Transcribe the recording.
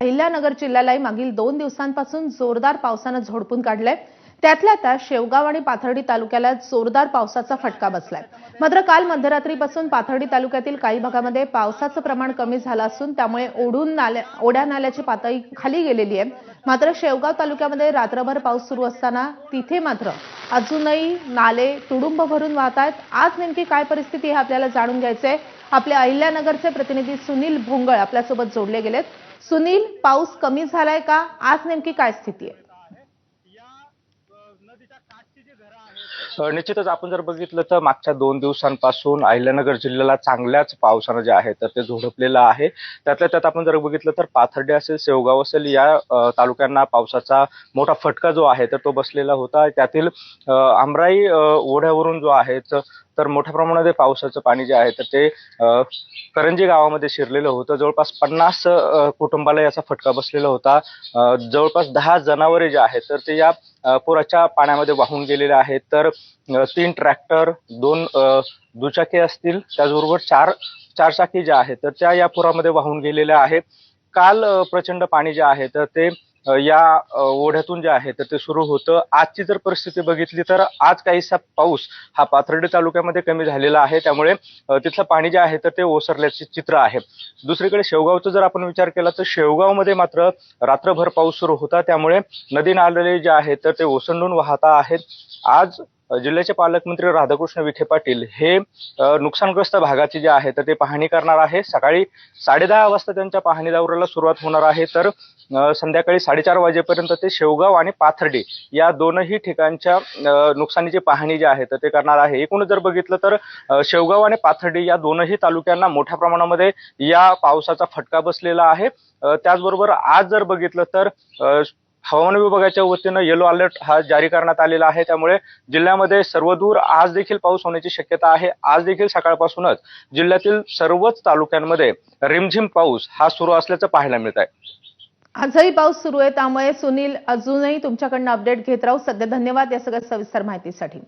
अहिल्यानगर जिल्ह्यालाही मागील दोन दिवसांपासून जोरदार पावसानं झोडपून काढलंय. त्यातल्या त्यात शेवगाव आणि पाथर्डी तालुक्याला जोरदार पावसाचा फटका बसलाय. मात्र काल मध्यरात्रीपासून पाथर्डी तालुक्यातील काही भागामध्ये पावसाचं प्रमाण कमी झालं असून त्यामुळे ओढून नाल्या ओढ्या नाल्याची पातळी खाली गेलेली आहे. मात्र शेवगाव तालुक्यामध्ये रात्रभर पाऊस सुरू असताना तिथे मात्र अजूनही नाले तुडुंब भरून वाहत आहेत. आज नेमकी काय परिस्थिती हे आपल्याला जाणून घ्यायचंय. आपल्या अहिल्यानगरचे प्रतिनिधी सुनील भोंगळ आपल्यासोबत जोडले गेलेत. सुनील पाऊस कमी झालाय का? आज नेमकी काय स्थिती आहे? निश्चितच आपण जर बघितलं तर मागच्या दोन दिवसांपासून अहिल्यानगर जिल्ह्याला चांगल्याच पावसानं जे आहे तर ते झोडपलेलं आहे. त्यातल्या त्यात आपण जर बघितलं तर पाथर्डे असेल शेवगाव असेल या तालुक्यांना पावसाचा मोठा फटका जो आहे तर तो बसलेला होता. त्यातील आमराई ओढ्यावरून जो आहे तर मोठ्या प्रमाणामध्ये पावसाचं पाणी जे आहे तर ते करंजी गावामध्ये शिरलेलं होतं. जवळपास पन्नास कुटुंबाला याचा फटका बसलेला होता. जवळपास दहा जनावरे जे आहेत तर ते या पुराच्या पाण्यामध्ये वाहून गेलेले आहेत. तर तीन ट्रॅक्टर दोन दुचाकी असतील त्याचबरोबर चार चारचाकी ज्या आहेत तर त्या या पुरामध्ये वाहून गेलेल्या आहेत. काल प्रचंड पाणी जे आहे तर ते या ओढ्यातून जे आहे तर ते सुरू होतं. आजची जर परिस्थिती बघितली तर आज काहीसा पाऊस हा पाथर्डी तालुक्यामध्ये कमी झालेला आहे. त्यामुळे तिथलं पाणी जे आहे तर ते ओसरल्याचे चित्र आहे. दुसरीकडे शेवगावचा जर आपण विचार केला तर शेवगावमध्ये मात्र रात्रभर पाऊस सुरू होता. त्यामुळे नदी नाले जे आहेत तर ते ओसंडून वाहता आहेत. आज जिल्ह्याचे पालकमंत्री राधाकृष्ण विखे पाटील हे नुकसानग्रस्त भागाचे जे आहे तर ते पाहणी करणार आहे. सकाळी साडेदहा वाजता त्यांच्या पाहणी दौऱ्याला सुरुवात होणार आहे. तर संध्याकाळी साडेचार वाजेपर्यंत ते शेवगाव आणि पाथर्डी या दोनही ठिकाणच्या नुकसानीची पाहणी जी आहे तर ते करणार आहे. एकूणच जर बघितलं तर शेवगाव आणि पाथर्डी या दोनही तालुक्यांना मोठ्या प्रमाणामध्ये या पावसाचा फटका बसलेला आहे. त्याचबरोबर आज जर बघितलं तर हवामान विभागाच्या वतीनं येलो अलर्ट हा जारी करण्यात आलेला आहे. त्यामुळे जिल्ह्यामध्ये सर्वदूर आज देखील पाऊस होण्याची शक्यता आहे. आज देखील सकाळपासूनच जिल्ह्यातील सर्वच तालुक्यांमध्ये रिमझिम पाऊस हा सुरू असल्याचं पाहायला मिळत आहे. आजही पाऊस सुरू आहे. त्यामुळे सुनील अजूनही तुमच्याकडनं अपडेट घेत राहू. सध्या धन्यवाद या सगळ्या सविस्तर माहितीसाठी.